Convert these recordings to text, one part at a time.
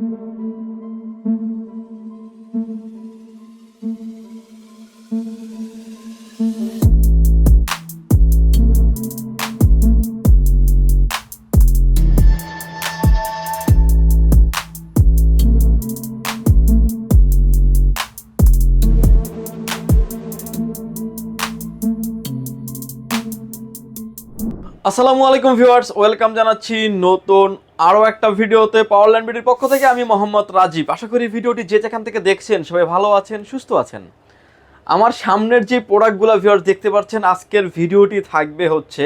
আসসালামু আলাইকুম viewers welcome জানাচ্ছি নতুন আরও একটা ভিডিওতে পাওয়ার ল্যান্ড বিডির পক্ষ থেকে আমি মোহাম্মদ রাজীব। আশা করি ভিডিওটি যে যেখান থেকে দেখছেন সবাই ভালো আছেন, সুস্থ আছেন। আমার সামনের যে প্রোডাক্টগুলো ভিউয়ার্স দেখতে পাচ্ছেন, আজকের ভিডিওটি থাকবে হচ্ছে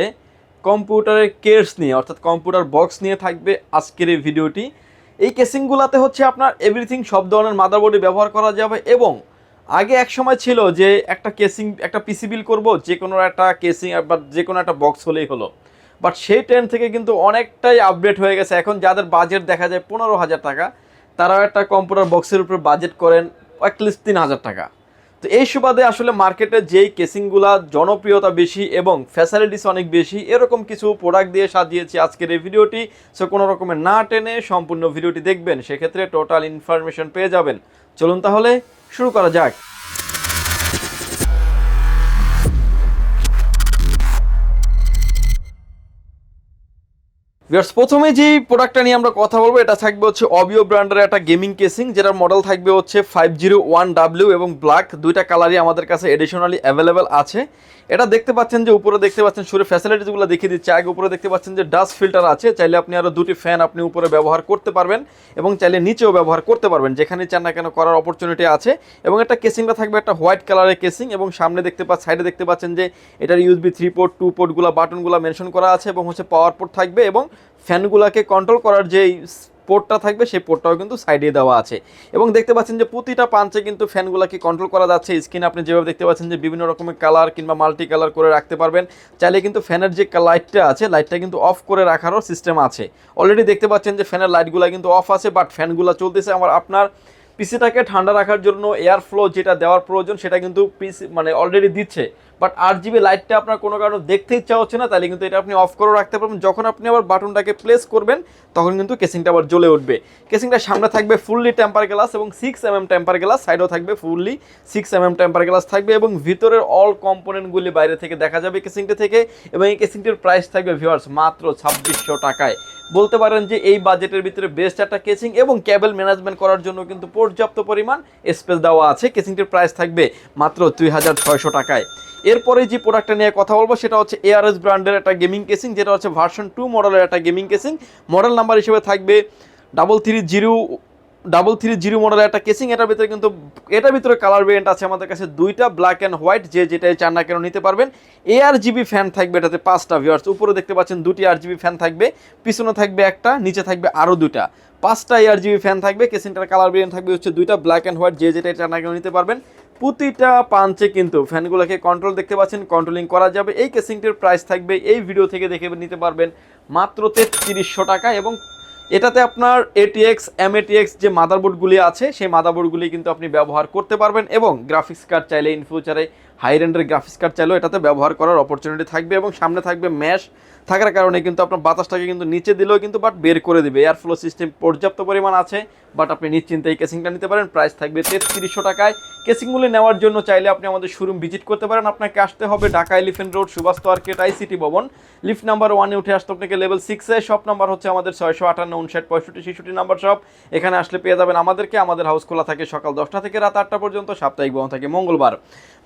কম্পিউটারের কেস নিয়ে, অর্থাৎ কম্পিউটার বক্স নিয়ে থাকবে আজকের এই ভিডিওটি। এই কেসিংগুলোতে হচ্ছে আপনার এভরিথিং সব ধরনের মাদারবোর্ডে ব্যবহার করা যাবে এবং আগে এক সময় ছিল যে একটা কেসিং, একটা পিসি বিল করব যে কোনো একটা কেসিং বা যে কোনো একটা বক্স হলেই হলো। বাট সেই ট্রেন থেকে কিন্তু অনেকটাই আপডেট হয়ে গেছে। এখন যাদের বাজেট দেখা যায় পনেরো হাজার টাকা, তারাও একটা কম্পিউটার বক্সের উপর বাজেট করেন অ্যাটলিস্ট তিন হাজার টাকা। তো এই সুবাদে আসলে মার্কেটে যেই কেসিংগুলা জনপ্রিয়তা বেশি এবং ফ্যাসিলিটিস অনেক বেশি, এরকম কিছু প্রোডাক্ট দিয়ে সাজিয়েছি আজকের এই ভিডিওটি। সো কোনো রকমের না টেনে সম্পূর্ণ ভিডিওটি দেখবেন, সেক্ষেত্রে টোটাল ইনফরমেশন পেয়ে যাবেন। চলুন তাহলে শুরু করা যাক। ভিউয়ার্স প্রথমে যে প্রোডাক্টটা নিয়ে আমরা কথা বলব, এটা থাকবে হচ্ছে অবিও ব্র্যান্ডের একটা গেমিং কেসিং যেটার মডেল থাকবে হচ্ছে ফাইভ জিরো ওয়ান ডাব্লিউ এবং ব্ল্যাক দুইটা কালারই আমাদের কাছে এডিশনালি অ্যাভেলেবেল আছে। এটা দেখতে পাচ্ছেন যে উপরে দেখতে পাচ্ছেন সুরে ফ্যাসিলিটিসগুলো দেখিয়ে দিচ্ছে। আগে উপরে দেখতে পাচ্ছেন যে ডাস্ট ফিল্টার আছে, চাইলে আপনি আরও দুটি ফ্যান আপনি উপরে ব্যবহার করতে পারবেন এবং চাইলে নিচেও ব্যবহার করতে পারবেন, যেখানে চান না কেন করার অপরচুনিটি আছে। এবং একটা কেসিংটা থাকবে একটা হোয়াইট কালারের কেসিং এবং সামনে দেখতে পা সাইডে দেখতে পাচ্ছেন যে এটার ইউএসবি থ্রি পোর্ট টু পোর্টগুলো বাটনগুলো মেনশন করা আছে এবং হচ্ছে পাওয়ার পোর্ট থাকবে এবং ফ্যানগুলোকে কন্ট্রোল করার যে পোর্টটা থাকবে, সেই পোর্টটাও কিন্তু সাইডে দেওয়া আছে। এবং দেখতে পাচ্ছেন যে প্রতিটা পাঞ্চে কিন্তু ফ্যানগুলোকে কন্ট্রোল করা যাচ্ছে। স্ক্রিনে আপনি যেভাবে দেখতে পাচ্ছেন যে বিভিন্ন রকমের কালার কিংবা মাল্টি কালার করে রাখতে পারবেন। চাইলে কিন্তু ফ্যানের যে লাইটটা আছে লাইটটা কিন্তু অফ করে রাখারও সিস্টেম আছে। অলরেডি দেখতে পাচ্ছেন যে ফ্যানের লাইটগুলো কিন্তু অফ আছে বাট ফ্যানগুলো চলতেছে। আমার আপনার পিসিটাকে ঠান্ডা রাখার জন্য এয়ার ফ্লো যেটা দেওয়ার প্রয়োজন, সেটা কিন্তু পিসি মানে অলরেডি দিচ্ছে। বাট আট জিবি লাইটটা আপনার কোনো কারণে দেখতে ইচ্ছা হচ্ছে না, তাহলে কিন্তু এটা আপনি অফ করে রাখতে পারবেন। যখন আপনি আবার বাটনটাকে প্লেস করবেন, তখন কিন্তু কেসিংটা আবার জ্বলে উঠবে। কেসিংটা সামনে থাকবে ফুললি টেম্পার গ্লাস এবং six M M temper glass সাইডেও থাকবে fully six M M temper glass থাকবে এবং ভিতরের অল কম্পোনেন্টগুলি বাইরে থেকে দেখা যাবে কেসিংটা থেকে এবং এই কেসিংটির প্রাইস থাকবে ভিউয়ার্স মাত্র ছাব্বিশশো টাকায়। বলতে পারেন যে এই বাজেটের ভিতরে বেস্ট একটা কেসিং এবং ক্যাবেল ম্যানেজমেন্ট করার জন্য কিন্তু পর্যাপ্ত পরিমাণ স্পেস দেওয়া আছে। কেসিংটির প্রাইস থাকবে মাত্র দুই হাজার ছয়শো টাকায়। এরপরে যে প্রোডাক্টটা নিয়ে কথা বলব, সেটা হচ্ছে এআরএস ব্র্যান্ডের একটা গেমিং কেসিং যেটা হচ্ছে ভার্সন টু মডেলের একটা গেমিং কেসিং মডেল নাম্বার হিসেবে থাকবে double three zero double three zero মডেলের একটা কেসিং এটার ভিতরে কিন্তু, এটার ভিতরে কালার ভেরিয়েন্ট আছে আমাদের কাছে দুইটা ব্ল্যাক অ্যান্ড হোয়াইট যে যেটাই চান না কেন নিতে পারবেন। এ আর জিবি ফ্যান থাকবে এটাতে পাঁচটা ভিউয়ার্স উপরে দেখতে পাচ্ছেন দুটি আর জিবি ফ্যান থাকবে, পিছনে থাকবে একটা, নিচে থাকবে আরও দুটা পাঁচটা এয়ার জিবি ফ্যান থাকবে কেসিংটার কালার ভেরিয়েন্ট থাকবে হচ্ছে দুইটা ব্ল্যাক অ্যান্ড হোয়াইট যে যেটাই চান না কেন নিতে পারবেন। প্রতিটা পাঞ্চে কিন্তু ফ্যানগুলোকে কন্ট্রোল দেখতে পাচ্ছেন কন্ট্রোলিং করা যাবে। এই কেসিংটির প্রাইস থাকবে, এই ভিডিও থেকে দেখে নিতে পারবেন মাত্র তেত্রিশশো টাকা এবং এটাতে আপনার এটিএক্স এমএটিএক্স যে মাদারবোর্ডগুলি আছে, সেই মাদারবোর্ডগুলি কিন্তু আপনি ব্যবহার করতে পারবেন এবং গ্রাফিক্স কার্ড চাইলে ইন ফিউচারে হাই রেন্ডের গ্রাফিক্স কার্ড চাইলেও এটাতে ব্যবহার করার অপরচুনিটি থাকবে এবং সামনে থাকবে ম্যাশ থাকার কারণে কিন্তু আপনার বাতাসটাকে কিন্তু নিচে দিলেও কিন্তু বাট বের করে দেবে। এয়ার ফ্লো সিস্টেম পর্যাপ্ত পরিমাণ আছে বাট আপনি নিশ্চিন্তে এই কেসিংটা নিতে পারেন। প্রাইস থাকবে তেত্রিশশো টাকায়। কেসিংগুলি নেওয়ার জন্য চাইলে আপনি আমাদের শোরুম ভিজিট করতে পারেন। আপনাকে আসতে হবে Dhaka Elephant Road Subhash Market ICT Bhaban. Lift number ওয়ানে উঠে আসতে আপনাকে লেভেল সিক্সে শপ নাম্বার হচ্ছে আমাদের ছয়শো আটান্ন উনষাট পঁয়ষট্টি, ছেষট্টি নাম্বার শপ এখানে আসলে পেয়ে যাবেন আমাদেরকে। আমাদের হাউস খোলা থাকে সকাল দশটা থেকে রাত আটটা পর্যন্ত। সাপ্তাহিক বন্ধ থাকে মঙ্গলবার।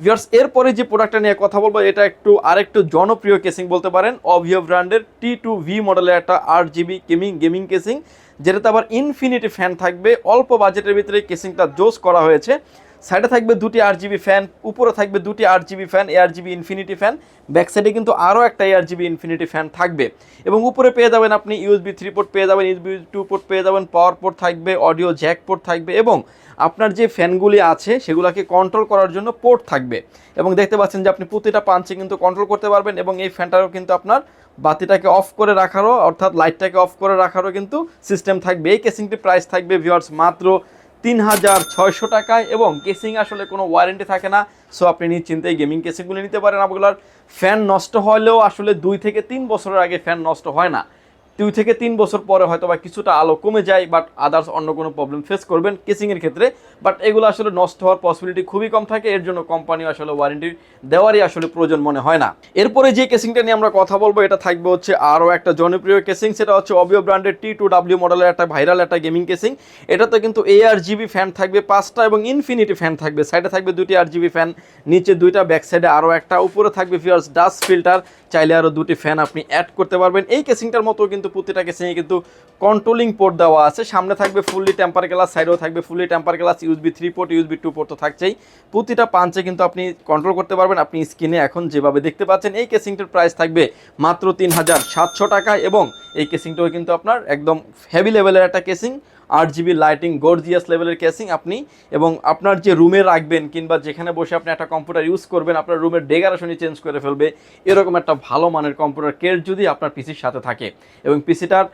ভিউয়ার্স এরপরে যে প্রোডাক্টটা নিয়ে কথা বলব, এটা একটু আরেকটু জনপ্রিয় কেসিং বলতে পারেন। অভিও ব্র্যান্ডের টি টু ভি মডেলের একটা আট জিবি গেমিং গেমিং কেসিং যেটাতে আবার ইনফিনিটি ফ্যান থাকবে। অল্প বাজেটের ভিতরে কেসিংটা জোস করা হয়েছে। সাইডে থাকবে দুটি আট জিবি ফ্যান উপরে থাকবে দুটি ARGB fan ARGB infinity fan back সাইডে কিন্তু আরও একটা এয়ার জিবি ইনফিনিটি ফ্যান থাকবে। এবং উপরে পেয়ে যাবেন আপনি ইউএসবি থ্রি পোর্ট পেয়ে যাবেন ইউএসবি টু পোর্ট পেয়ে যাবেন পাওয়ার পোর্ট থাকবে অডিও জ্যাক পোর্ট থাকবে এবং আপনার যে ফ্যানগুলি আছে, সেগুলোকে কন্ট্রোল করার জন্য পোর্ট থাকবে। এবং দেখতে পাচ্ছেন যে আপনি প্রতিটা পাঞ্চে কিন্তু কন্ট্রোল করতে পারবেন এবং এই ফ্যানটারও কিন্তু আপনার বাতিটাকে অফ করে রাখারও, অর্থাৎ লাইটটাকে অফ করে রাখারও কিন্তু সিস্টেম থাকবে। এই কেসিংটি প্রাইস থাকবে ভিওয়ার্স মাত্র তিন হাজার ছয়শো টাকায় এবং কেসিং আসলে কোনো ওয়ারেন্টি থাকে না। সো আপনি নিশ্চিন্তে গেমিং কেসিংগুলি নিতে পারেন। আপনার ফ্যান নষ্ট হলেও আসলে দুই থেকে তিন বছরের আগে ফ্যান নষ্ট হয় না। দুই থেকে তিন বছর পরে হয়তো বা কিছুটা আলো কমে যায় বাট আদার্স অন্য কোনো প্রবলেম ফেস করবেন কেসিংয়ের ক্ষেত্রে। বাট এগুলো আসলে নষ্ট হওয়ার পসিবিলিটি খুবই কম থাকে, এর জন্য কোম্পানি আসলে ওয়ারেন্টি দেওয়ারই আসলে প্রয়োজন মনে হয় না। এরপরে যে কেসিংটা নিয়ে আমরা কথা বলব, এটা থাকবে হচ্ছে আরও একটা জনপ্রিয় কেসিং সেটা হচ্ছে অবিও ব্র্যান্ডের টি টু ডাব্লিউ মডেলের একটা ভাইরাল একটা গেমিং কেসিং এটাতে কিন্তু এ আর জিবি ফ্যান থাকবে, পাঁচটা এবং ইনফিনিটি ফ্যান থাকবে। সাইডে থাকবে দুটি আর জিবি ফ্যান নিচে দুইটা ব্যাক সাইডে আরও একটা, উপরে থাকবে ফিয়ার্স ডাস্ট ফিল্টার চাইলে আরও দুটি ফ্যান আপনি অ্যাড করতে পারবেন। এই কেসিংটার মতো কিন্তু প্রতিটা কেসিংয়ে কিন্তু কন্ট্রোলিং পোর্ট দেওয়া আছে। সামনে থাকবে ফুললি টেম্পার গ্লাস সাইডেও থাকবে fully temper glass USB three port USB two port তো থাকছেই। প্রতিটা পাঞ্চে কিন্তু আপনি কন্ট্রোল করতে পারবেন। আপনি স্ক্রিনে এখন যেভাবে দেখতে পাচ্ছেন, এই কেসিংটার প্রাইস থাকবে মাত্র তিন হাজার সাতশো টাকা এবং এই কেসিংটাও কিন্তু আপনার একদম হেভি লেভেলের একটা কেসিং আট জিবি লাইটিং গর্জিয়াস লেভেলের কেসিং আপনি এবং আপনার যে রুমে রাখবেন কিংবা যেখানে বসে আপনি একটা কম্পিউটার ইউজ করবেন, আপনার রুমের ডেকারেশনই চেঞ্জ করে ফেলবে। এরকম একটা ভালো মানের কম্পিউটার কেস যদি আপনার পিসির সাথে থাকে। এবং পিসিটার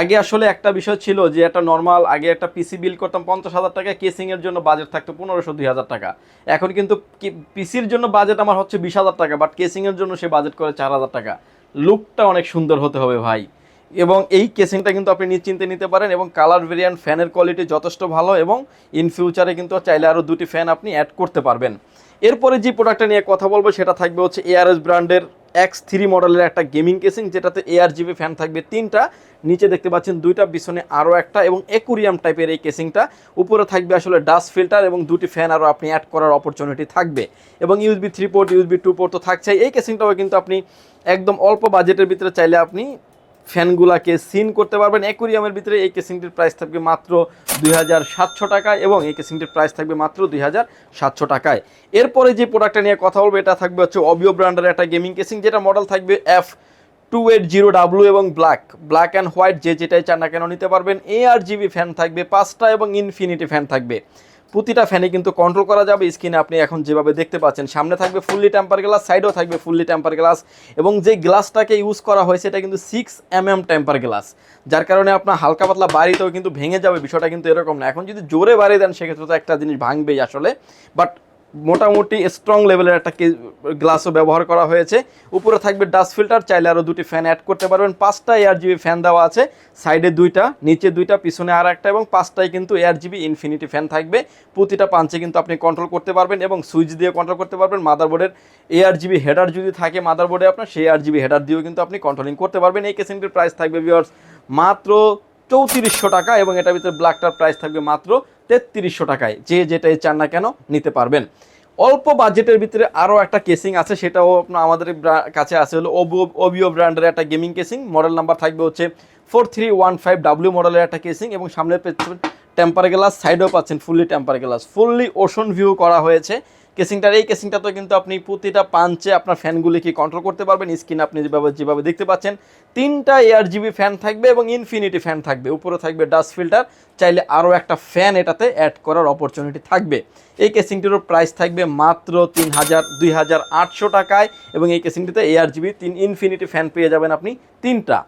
আগে আসলে একটা বিষয় ছিল যে, একটা নর্মাল আগে একটা পিসি বিল করতাম পঞ্চাশ হাজার টাকা কেসিংয়ের জন্য বাজেট থাকতো পনেরোশো দুই হাজার টাকা। এখন কিন্তু পিসির জন্য বাজেট আমার হচ্ছে বিশ হাজার টাকা বাট কেসিংয়ের জন্য সে বাজেট করে চার হাজার টাকা। লুকটা অনেক সুন্দর হতে হবে ভাই। এবং এই কেসিংটা কিন্তু আপনি নিশ্চিন্তে নিতে পারেন এবং কালার ভেরিয়েন্ট ফ্যানের কোয়ালিটি যথেষ্ট ভালো এবং ইন ফিউচারে কিন্তু চাইলে আরও দুটি ফ্যান আপনি অ্যাড করতে পারবেন। এরপরে যে প্রোডাক্টটা নিয়ে কথা বলব, সেটা থাকবে হচ্ছে এআরএস ব্র্যান্ডের এক্স থ্রি মডেলের একটা গেমিং কেসিং যেটাতে এআর জিবি ফ্যান থাকবে তিনটা। নিচে দেখতে পাচ্ছেন দুইটা, পিছনে আরও একটা এবং একুরিয়াম টাইপের এই কেসিংটা উপরে থাকবে আসলে ডাস্ট ফিল্টার এবং দুটি ফ্যান আরও আপনি অ্যাড করার অপরচুনিটি থাকবে। এবং USB three port USB two port তো থাকছে এই কেসিংটাও কিন্তু আপনি একদম অল্প বাজেটের ভিতরে চাইলে আপনি ফ্যানগুলাকে সিন করতে পারবেন। অ্যাকুরিয়ামের ভিতরে এই কেসিংটির প্রাইস থাকবে মাত্র দুই হাজার সাতশো টাকায় এবং এই কেসিংটির প্রাইস থাকবে মাত্র দুই হাজার সাতশো টাকায়। এরপরে যে প্রোডাক্টটা নিয়ে কথা বলব, এটা থাকবে হচ্ছে অবিও ব্র্যান্ডের একটা গেমিং কেসিং যেটা মডেল থাকবে F two eight zero W এবং ব্ল্যাক ব্ল্যাক অ্যান্ড হোয়াইট যে যেটাই চান না কেন নিতে পারবেন। এ আর জিবি ফ্যান থাকবে, পাঁচটা এবং ইনফিনিটি ফ্যান থাকবে। প্রতিটা ফ্যানে কিন্তু কন্ট্রোল করা যাবে। স্ক্রিনে আপনি এখন যেভাবে দেখতে পাচ্ছেন, সামনে থাকবে ফুললি টেম্পার গ্লাস সাইডেও থাকবে ফুললি টেম্পার গ্লাস এবং যে গ্লাসটাকে ইউজ করা হয়েছে এটা কিন্তু six M M temper glass যার কারণে আপনার হালকা পাতলা বাড়িতেও কিন্তু ভেঙে যাবে, বিষয়টা কিন্তু এরকম না। এখন যদি জোরে বাড়িয়ে দেন, সেক্ষেত্রে তো একটা জিনিস ভাঙবেই আসলে। বাট মোটামুটি স্ট্রং লেভেলের একটা গ্লাসও ব্যবহার করা হয়েছে। উপরে থাকবে ডাস্ট ফিল্টার চাইলে আরও দুটি ফ্যান অ্যাড করতে পারবেন। পাঁচটা এয়ার জিবি ফ্যান দেওয়া আছে সাইডে দুইটা, নিচে দুইটা, পিছনে আর একটা এবং পাঁচটায় কিন্তু এয়ার জিবি ইনফিনিটি ফ্যান থাকবে। প্রতিটা পাঞ্চে কিন্তু আপনি কন্ট্রোল করতে পারবেন এবং সুইচ দিয়ে কন্ট্রোল করতে পারবেন। মাদারবোর্ডের এয়ার জিবি হেডার যদি থাকে মাদারবোর্ডে আপনার, সেই এয়ার জিবি হেডার দিয়েও কিন্তু আপনি কন্ট্রোলিং করতে পারবেন। এই কেসিংটির প্রাইস থাকবে ভিওর্স মাত্র চৌত্রিশশো টাকা এবং এটার ভিতরে ব্ল্যাকটার প্রাইস থাকবে মাত্র তেত্রিশশো টাকায়। যে যেটাই চান না কেন নিতে পারবেন। অল্প বাজেটের ভিতরে আরও একটা কেসিং আছে, সেটাও আপনার আমাদের কাছে আছে হলো ওবো ওবিও ব্র্যান্ডের একটা গেমিং কেসিং মডেল নাম্বার থাকবে হচ্ছে four three one five W মডেলের একটা কেসিং এবং সামনে পেছনে টেম্পার গ্লাস সাইডেও পাচ্ছেন fully temper glass fully ocean view করা হয়েছে। কেসিংটার, এই কেসিংটাতে কিন্তু আপনি প্রতিটা পাঞ্চে আপনার ফ্যানগুলিকে কন্ট্রোল করতে পারবেন। স্ক্রিন আপনি যেভাবে যেভাবে দেখতে পাচ্ছেন, তিনটা এয়ার জিবি ফ্যান থাকবে এবং ইনফিনিটি ফ্যান থাকবে। উপরে থাকবে ডাস্ট ফিল্টার চাইলে আরও একটা ফ্যান এটাতে অ্যাড করার অপরচুনিটি থাকবে। এই কেসিংটিরও প্রাইস থাকবে মাত্র তিন হাজার দুই হাজার আটশো টাকায় এবং এই কেসিংটিতে এয়ার জিবি তিন ইনফিনিটি ফ্যান পেয়ে যাবেন আপনি তিনটা।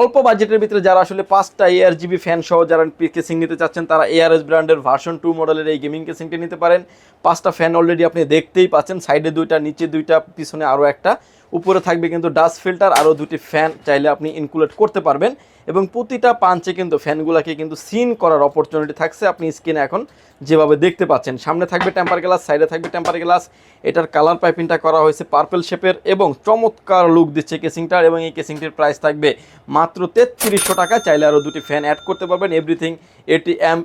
অল্প বাজেটের ভিতরে যারা আসলে পাঁচটা এয়ার জিবি ফ্যান সহ যারা কেসিং নিতে চাচ্ছেন, তারা এআরএস ব্র্যান্ডের ভার্সন টু মডেলের এই গেমিং কেসিংটি নিতে পারেন। পাঁচটা ফ্যান অলরেডি আপনি দেখতেই পাচ্ছেন। সাইডে দুইটা, নিচে দুইটা, পিছনে আরও একটা। উপরে থাকবে কিন্তু ডাস্ট ফিল্টার আরও দুটি ফ্যান চাইলে আপনি ইনক্লুড করতে পারবেন। এবং প্রতিটা পাঞ্চে কিন্তু ফ্যানগুলোকে কিন্তু সিন করার অপরচুনিটি থাকছে। আপনি স্ক্রিনে এখন যেভাবে দেখতে পাচ্ছেন, সামনে থাকবে টেম্পার গ্লাস সাইডে থাকবে টেম্পার গ্লাস এটার কালার পাইপিংটা করা হয়েছে পার্পেল শেপের এবং চমৎকার লুক দিচ্ছে কেসিংটার এবং এই কেসিংটির প্রাইস থাকবে মাত্র তেত্রিশশো টাকা। চাইলে আরও দুটি ফ্যান অ্যাড করতে পারবেন। Everything A T M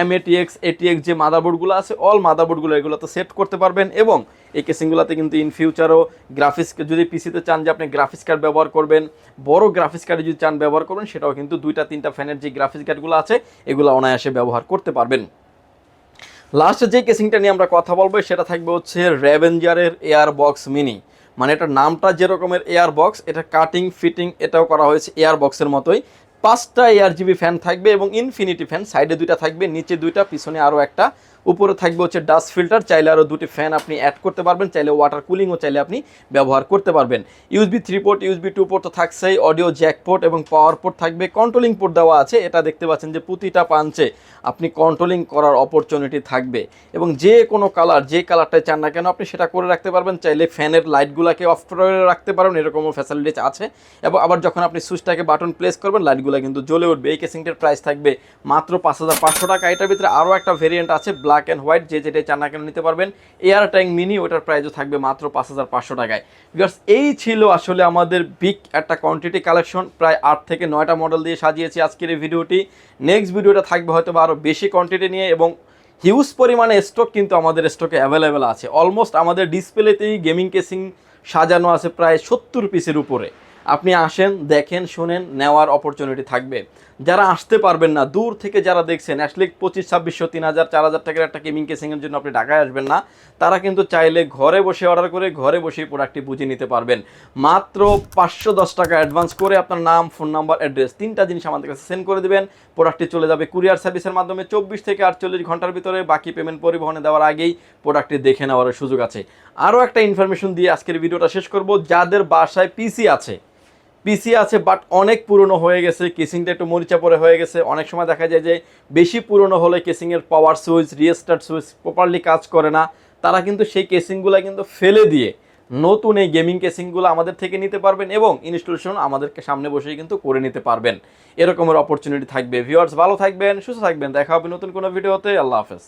M ATX ATX যে মাদারবোর্ডগুলো আছে অল মাদারবোর্ডগুলো এগুলো তো সেট করতে পারবেন এবং এই কেসিংগুলোতে কিন্তু ইন ফিউচারও গ্রাফিক্স যদি পিসিতে চান যে আপনি গ্রাফিক্স কার্ড ব্যবহার করবেন, বড় গ্রাফিক্স কার্ডে যদি চান ব্যবহার করবেন, সেটাও কিন্তু দুইটা, তিনটা ফ্যানের যে গ্রাফিক্স কার্ডগুলো আছে, এগুলো অনায়াসে ব্যবহার করতে পারবেন। লাস্টে যে কেসিংটা নিয়ে আমরা কথা বলব, সেটা থাকবে হচ্ছে র্যাভেঞ্জারের এয়ার বক্স মিনি মানে এটা নামটা যেরকমের এয়ার বক্স এটা কাটিং ফিটিং এটাও করা হয়েছে এয়ার বক্সের মতোই। পাঁচটা এয়ার জিবি ফ্যান থাকবে এবং ইনফিনিটি ফ্যান সাইডে দুইটা থাকবে, নিচে দুইটা, পিছনে আরও একটা উপরে থাকবে হচ্ছে ডাস্ট ফিল্টার চাইলে আরও দুটি ফ্যান আপনি অ্যাড করতে পারবেন, চাইলে ওয়াটার কুলিংও চাইলে আপনি ব্যবহার করতে পারবেন। USB three port USB two port তো থাকছেই অডিও জ্যাক পোর্ট এবং পাওয়ার পোর্ট থাকবে। কন্ট্রোলিং পোর্ট দেওয়া আছে, এটা দেখতে পাচ্ছেন যে প্রতিটা পাঞ্চে আপনি কন্ট্রোলিং করার অপরচুনিটি থাকবে। এবং যে কোনো কালার যে কালারটাই চান না কেন, আপনি সেটা করে রাখতে পারবেন। চাইলে ফ্যানের লাইটগুলোকে অফ করে রাখতে পারবেন, এরকমও ফ্যাসিলিটিস আছে। এবং আবার যখন আপনি সুইচটাকে বাটন প্লেস করবেন লাইটগুলো কিন্তু জ্বলে উঠবে। এই কেসিংটার প্রাইস থাকবে মাত্র পাঁচ হাজার পাঁচশো টাকা। এটার ভিতরে আরও একটা ভেরিয়েন্ট আছে ব্ল্যাক অ্যান্ড হোয়াইট যে যেটাই চান না কেন নিতে পারবেন। এয়ার ট্যাঙ্ক মিনি ওটার প্রাইসও থাকবে মাত্র পাঁচ হাজার পাঁচশো টাকায়। বিকজ এই ছিল আসলে আমাদের বিগ একটা কোয়ান্টিটি কালেকশন প্রায় আট থেকে নয়টা মডেল দিয়ে সাজিয়েছি আজকের এই ভিডিওটি। নেক্সট ভিডিওটা থাকবে হয়তো বা আরও বেশি কোয়ান্টিটি নিয়ে এবং হিউজ পরিমাণে স্টক কিন্তু আমাদের স্টকে অ্যাভেলেবেল আছে। অলমোস্ট আমাদের ডিসপ্লেতেই গেমিং কেসিং সাজানো আছে প্রায় সত্তর পিসের উপরে। আপনি আসেন, দেখেন, শুনেন, নেওয়ার অপরচুনিটি থাকবে। যারা আসতে পারবেন না, দূর থেকে যারা দেখছেন অ্যাটলিক পঁচিশ, ছাব্বিশশো, তিন হাজার, চার হাজার টাকার একটা গেমিং কেসিংয়ের জন্য আপনি ঢাকায় আসবেন না, তারা কিন্তু চাইলে ঘরে বসে অর্ডার করে ঘরে বসেই প্রোডাক্টটি বুঝে নিতে পারবেন। মাত্র পাঁচশো দশ টাকা অ্যাডভান্স করে আপনার নাম ফোন নাম্বার অ্যাড্রেস তিনটা জিনিস আমাদের কাছে সেন্ড করে দেবেন। প্রোডাক্টটি চলে যাবে কুরিয়ার সার্ভিসের মাধ্যমে চব্বিশ থেকে আটচল্লিশ ঘণ্টার ভিতরে, বাকি পেমেন্ট পরিবহনে দেওয়ার আগেই প্রোডাক্টটি দেখে নেওয়ার সুযোগ আছে। আরও একটা ইনফরমেশন দিয়ে আজকের ভিডিওটা শেষ করব। যাদের বাসায় পিসি আছে পিসি আছে বাট অনেক পুরনো হয়ে গেছে। কেসিংটা একটু মরিচা পরে হয়ে গেছে। অনেক সময় দেখা যায় যে, বেশি পুরনো হলে কেসিংয়ের power switch restart switch properly কাজ করে না। তারা কিন্তু সেই কেসিংগুলো কিন্তু ফেলে দিয়ে নতুন এই গেমিং কেসিংগুলো আমাদের থেকে নিতে পারবেন এবং ইনস্টলেশন আমাদেরকে সামনে বসেই কিন্তু করে নিতে পারবেন। এরকমের অপরচুনিটি থাকবে। ভিউয়ার্স ভালো থাকবেন, সুস্থ থাকবেন। দেখা হবে নতুন কোনো ভিডিওতে আল্লাহ হাফেজ।